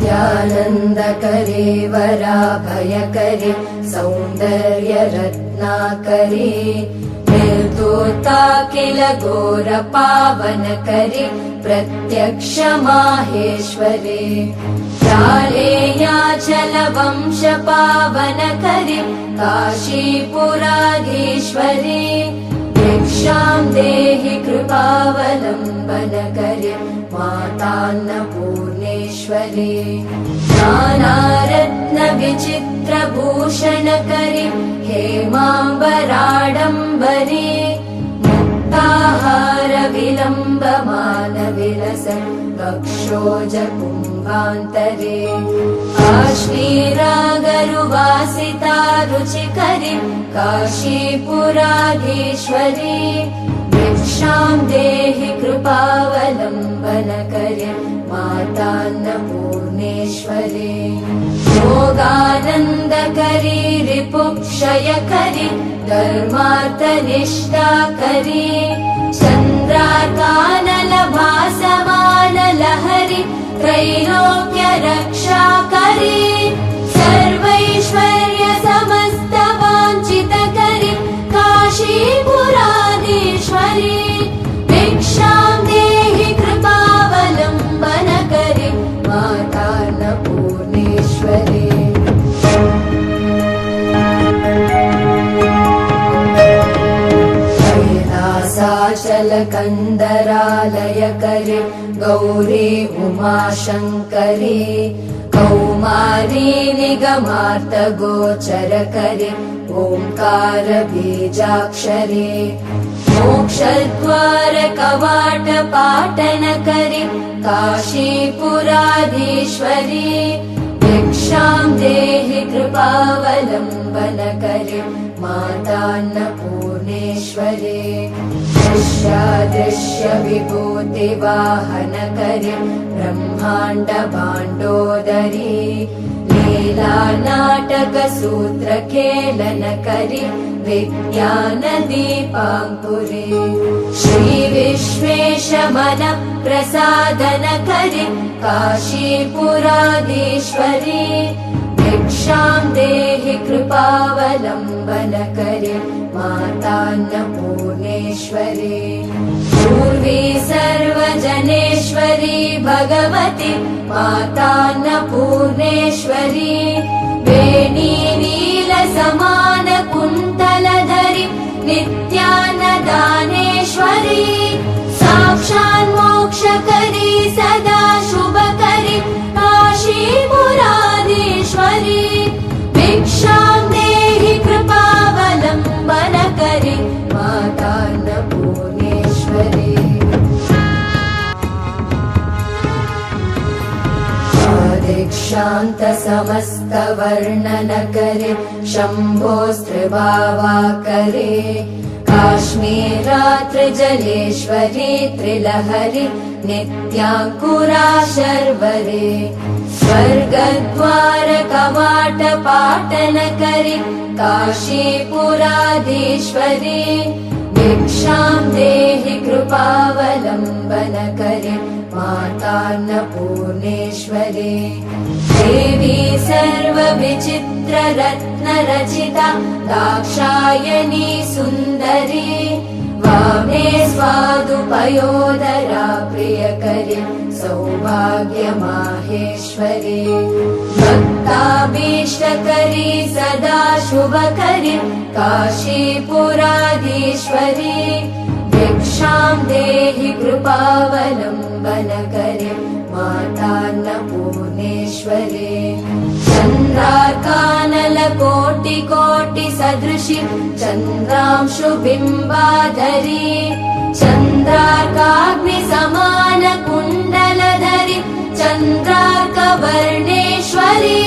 नित्यानन्दकरे वराभयकरे सौन्दर्यरत्नाकरे निर्दोता किल घोरपावनकरे प्रत्यक्ष माहेश्वरे चालेयाचलवंश पावनकरे काशीपुराधीश्वरे भिक्षां देहि कृपावलम्बनकरे मातान्नपूर्णेश्वरे। नानारत्नविचित्रभूषणकरि हेमाम्बराडम्बरे मुक्ताहारविलम्बमानविलस वक्षोजकुम्भान्तरे काश्मीरागरुवासिता रुचिकरि काशीपुराधीश्वरी भिक्षां देहि कृपावलम्बनकरे मातान्नपूर्णेश्वरे। योगानन्दकरी रिपुक्षयकरि धर्मार्थनिष्ठाकरी चन्द्राकानलभासमानलहरि त्रैलोक्यरक्षाकरी कैलासाचलकन्दरालयकरे गौरी उमाशङ्करी कौमारी निगमार्तगोचरकरे ओङ्कार बीजाक्षरे। मोक्षद्वार कवाट पाटनकरि काशीपुराधीश्वरी। भिक्षां देहि कृपावलम्बनकरि मातान्नपूर्णेश्वरे दृश्यादृश्य विभूतिवाहनकरि ब्रह्माण्ड भाण्डोदरी लीला नाटक सूत्रखेलनकरि विज्ञानदीपाङ्कुरे श्रीविश्वेशमन प्रसादनकरि काशीपुराधीश्वरी भिक्षां देहि कृपावलम्बनकरि मातान्नपूर्णेश्वरी। पूर्वी सर्वजनेश्वरी भगवति मातान्नपूर्णेश्वरी। वेणी नीलसमान दीक्षान्त समस्तवर्णनकरे शम्भोस्त्रिभावाकरे काश्मीरात्रिजलेश्वरी त्रिलहरि नित्याङ्कुरा शर्वरे स्वर्गद्वार कवाट पाटनकरि काशीपुराधीश्वरी भिक्षां देहि कृपावलम्बनकरि मातान्नपूर्णेश्वरी देवी सर्वविचित्ररत्नरचिता दाक्षायणी सुन्दरी। वामे स्वादुपयोदरा प्रियकरि सौभाग्यमाहेश्वरी। भक्ताभीष्टकरी सदा शुभकरि काशीपुराधीश्वरी भिक्षां देहि कृपावलम्बनकरि मातान्नपूर्णेश्वरे। चन्द्राकानलकोटिकोटिसदृशि चन्द्रांशुबिम्बाधरी। चन्द्रार्काग्निसमानकुण्डलधरि चन्द्रार्कवर्णेश्वरी